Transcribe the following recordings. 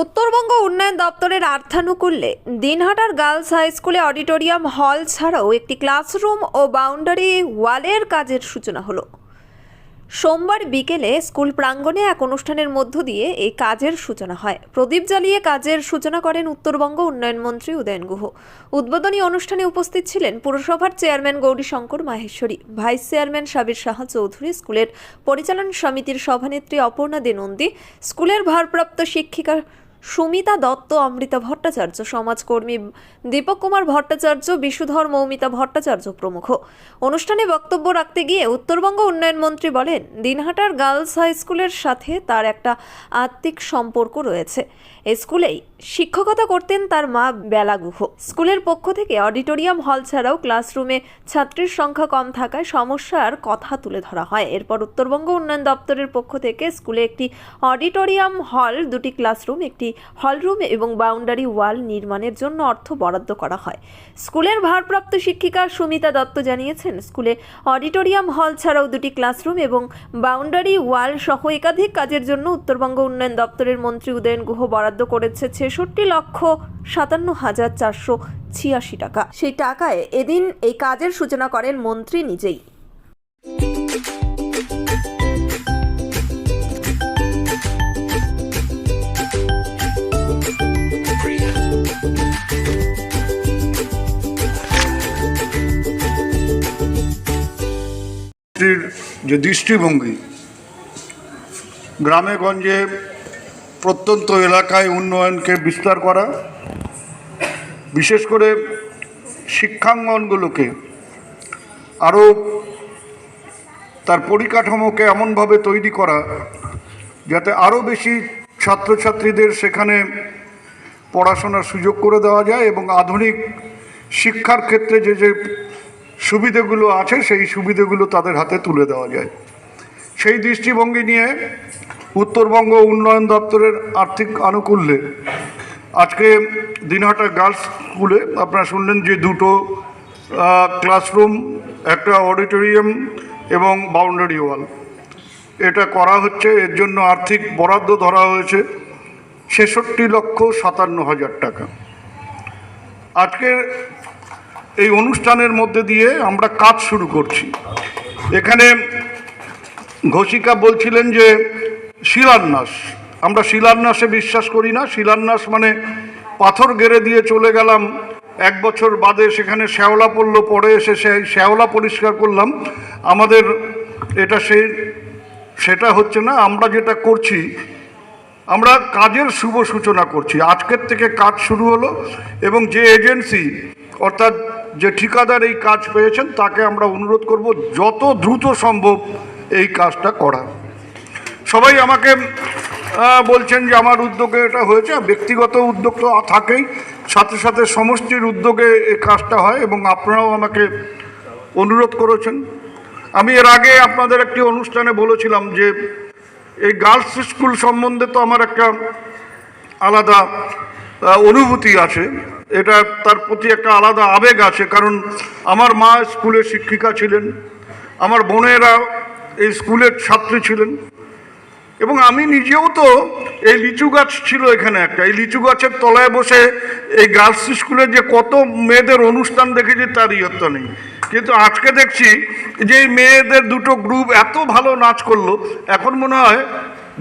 উত্তরবঙ্গ উন্নয়ন দপ্তরের আর্থানুকূল্যে দিনহাটার গার্লস হাই স্কুলে অডিটোরিয়াম হল ছাড়াও একটি ক্লাসরুম ও বাউন্ডারি ওয়ালের কাজের সূচনা হলো। সোমবার বিকেলে স্কুল প্রাঙ্গণে এক অনুষ্ঠানের মধ্য দিয়ে এই কাজের সূচনা হয়। প্রদীপ জ্বালিয়ে কাজের সূচনা করেন উত্তরবঙ্গ উন্নয়ন মন্ত্রী উদয়ন গুহ। উদ্বোধনী অনুষ্ঠানে উপস্থিত ছিলেন পুরসভার chairman Gaurishankar Maheshwari, vice chairman Sabir Saha Chowdhury, স্কুলের পরিচালন সমিতির সভানেত্রী অপর্ণা দে নন্দী স্কুলের ভারপ্রাপ্ত শিক্ষিকা সুমিতা দত্ত, অমৃতা ভট্টাচার্য, সমাজকর্মী দীপক কুমার ভট্টাচার্য, বিশুধর মৌমিতা ভট্টাচার্য প্রমুখ। অনুষ্ঠানে বক্তব্য রাখতে গিয়ে উত্তরবঙ্গ উন্নয়ন মন্ত্রী বলেন, দিনহাটার গার্লস হাই স্কুলের সাথে তার একটা আত্মিক সম্পর্ক রয়েছে। স্কুলেই শিক্ষকতা করতেন তার মা বেলা গুহ স্কুলের পক্ষ থেকে অডিটোরিয়াম হল ছাড়াও ক্লাসরুমে ছাত্রীর সংখ্যা কম থাকায় সমস্যার কথা তুলে ধরা হয়। এরপর উত্তরবঙ্গ উন্নয়ন দপ্তরের পক্ষ থেকে স্কুলে একটি অডিটোরিয়াম হল, দুটি ক্লাসরুম, একটি হলরুম এবং বাউন্ডারি ওয়াল নির্মাণের জন্য অর্থ বরাদ্দ করা হয়। স্কুলের ভারপ্রাপ্ত শিক্ষিকা সুমিতা দত্ত জানিয়েছেন, স্কুলে অডিটোরিয়াম হল ছাড়াও দুটি ক্লাসরুম এবং বাউন্ডারি ওয়াল সহ একাধিক কাজের জন্য উত্তরবঙ্গ উন্নয়ন দপ্তরের মন্ত্রী উদয়ন গুহ বরাদ্দ করেছে ছেষট্টি লক্ষ সাতান্ন হাজার চারশো ছিয়াশি টাকা। সেই টাকায় এদিন এই কাজের সূচনা করেন মন্ত্রী নিজেই। যে দৃষ্টিভঙ্গি গ্রামে গঞ্জে প্রত্যন্ত এলাকায় উন্নয়নকে বিস্তার করা, বিশেষ করে শিক্ষাঙ্গনগুলোকে, আরও তার পরিকাঠামোকে এমনভাবে তৈরি করা, যাতে আরও বেশি ছাত্রছাত্রীদের সেখানে পড়াশোনার সুযোগ করে দেওয়া যায় এবং আধুনিক শিক্ষার ক্ষেত্রে যে যে সুবিধেগুলো আছে, সেই সুবিধেগুলো তাদের হাতে তুলে দেওয়া যায়। সেই দৃষ্টিভঙ্গি নিয়ে উত্তরবঙ্গ উন্নয়ন দপ্তরের আর্থিক আনুকূল্যে আজকে দিনহাটা গার্লস স্কুলে আপনারা শুনলেন যে দুটো ক্লাসরুম, একটা অডিটোরিয়াম এবং বাউন্ডারি ওয়াল। এটা করা হচ্ছে, এর জন্য আর্থিক বরাদ্দ ধরা হয়েছে। ছেষট্টি লক্ষ সাতান্ন হাজার টাকা। আজকের এই অনুষ্ঠানের মধ্যে দিয়ে আমরা কাজ শুরু করছি। এখানে ঘোষিকা বলছিলেন যে শিলান্যাস। আমরা শিলান্যাসে বিশ্বাস করি না। শিলান্যাস মানে পাথর গেড়ে দিয়ে চলে গেলাম। এক বছর বাদে সেখানে শ্যাওলা পড়ল, পরে এসে সেই শ্যাওলা পরিষ্কার করলাম। আমাদের এটা সেই, সেটা হচ্ছে না, আমরা যেটা করছি আমরা কাজের শুভ সূচনা করছি। আজকের থেকে কাজ শুরু হলো এবং যে এজেন্সি, অর্থাৎ যে ঠিকাদার এই কাজ পেয়েছেন, তাকে আমরা অনুরোধ করব যত দ্রুত সম্ভব এই কাজটা করা। সবাই আমাকে বলছেন যে আমার উদ্যোগে এটা হয়েছে ব্যক্তিগত উদ্যোগ তো থাকেই। সাথে সাথে সমষ্টির উদ্যোগে এই কাজটা হয় এবং আপনারাও আমাকে অনুরোধ করেছেন। আমি এর আগে আপনাদের একটি অনুষ্ঠানে বলেছিলাম যে এই গার্লস স্কুল সম্বন্ধে তো আমার একটা আলাদা অনুভূতি আছে। এটা তার প্রতি একটা আলাদা আবেগ আছে, কারণ আমার মা স্কুলে শিক্ষিকা ছিলেন, আমার বোনেরা এই স্কুলের ছাত্রী ছিলেন, এবং আমি নিজেও তো এই লিচু গাছ ছিল এখানে একটা। এই লিচু গাছের তলায় বসে এই গার্লস স্কুলে যে কত মেয়েদের অনুষ্ঠান দেখেছি তার ইয়ত্তা নেই। কিন্তু আজকে দেখছি যে মেয়েদের দুটো গ্রুপ এত ভালো নাচ করল, এখন মনে হয়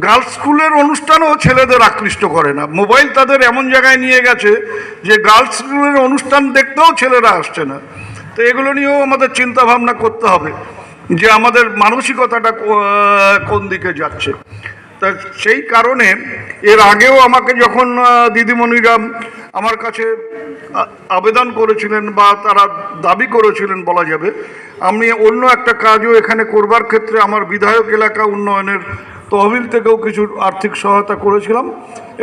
গার্লস স্কুলের অনুষ্ঠানও ছেলেদের আকৃষ্ট করে না। মোবাইল তাদের এমন জায়গায় নিয়ে গেছে যে গার্লস স্কুলের অনুষ্ঠান দেখতেও ছেলেরা আসছে না। তো এগুলো নিয়েও আমাদের চিন্তা ভাবনা করতে হবে যে আমাদের মানসিকতাটা কোন দিকে যাচ্ছে। তা সেই কারণে এর আগেও আমাকে যখন দিদিমণিরা আমার কাছে আবেদন করেছিলেন বা তারা দাবি করেছিলেন বলা যাবে, আমি অন্য একটা কাজও এখানে করবার ক্ষেত্রে আমার বিধায়ক এলাকা উন্নয়নের তহবিল থেকেও কিছু আর্থিক সহায়তা করেছিলাম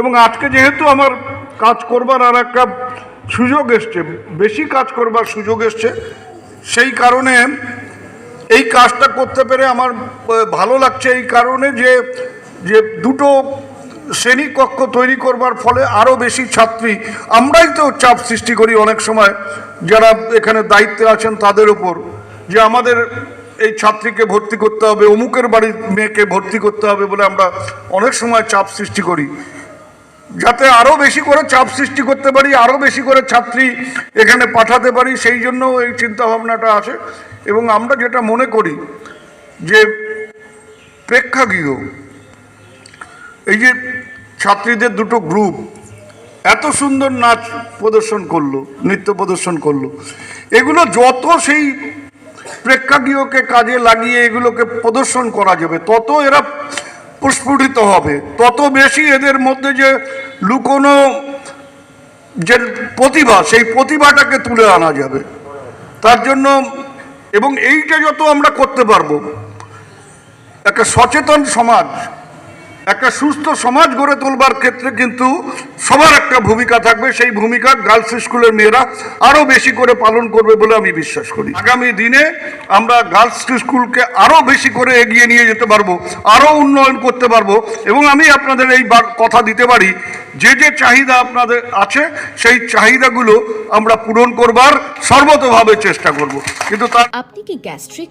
এবং আজকে যেহেতু আমার কাজ করবার আর একটা সুযোগ এসছে, বেশি কাজ করবার সুযোগ এসছে, সেই কারণে এই কাজটা করতে পেরে আমার ভালো লাগছে। এই কারণে যে যে দুটো শ্রেণীকক্ষ তৈরি করবার ফলে আরও বেশি ছাত্রী, আমরাই তো চাপ সৃষ্টি করি অনেক সময়, যারা এখানে দায়িত্বে আছেন তাদের উপর, যে আমাদের এই ছাত্রীকে ভর্তি করতে হবে, অমুকের বাড়ির মেয়েকে ভর্তি করতে হবে বলে আমরা অনেক সময় চাপ সৃষ্টি করি। যাতে আরও বেশি করে চাপ সৃষ্টি করতে পারি আরও বেশি করে ছাত্রী এখানে পাঠাতে পারি, সেই জন্য এই চিন্তা ভাবনাটা আসে। এবং আমরা যেটা মনে করি যে প্রেক্ষাগৃহ এই যে ছাত্রীদের দুটো গ্রুপ এত সুন্দর নাচ প্রদর্শন করল, নৃত্য প্রদর্শন করল। এগুলো যত সেই প্রেক্ষাগৃহকে কাজে লাগিয়ে এগুলোকে প্রদর্শন করা যাবে, তত এরা প্রস্ফুটিত হবে। তত বেশি এদের মধ্যে যে লুকোনো যে প্রতিভা, সেই প্রতিভাটাকে তুলে আনা যাবে। তার জন্য এবং এইটা যত আমরা করতে পারব, একটা সচেতন সমাজ একটা সুস্থ সমাজ গড়ে তোলবার ক্ষেত্রে কিন্তু সবার একটা ভূমিকা থাকবে। সেই ভূমিকা গার্লস স্কুলের মেয়েরা আরও বেশি করে পালন করবে বলে আমি বিশ্বাস করি। আগামী দিনে আমরা গার্লস স্কুলকে আরও বেশি করে এগিয়ে নিয়ে যেতে পারব, আরও উন্নয়ন করতে পারব এবং আমি আপনাদের এই কথা দিতে পারি, যে যে চাহিদা আপনাদের আছে সেই চাহিদাগুলো আমরা পূরণ করবার সর্বতভাবে চেষ্টা করব। কিন্তু তার আপনি কি gastric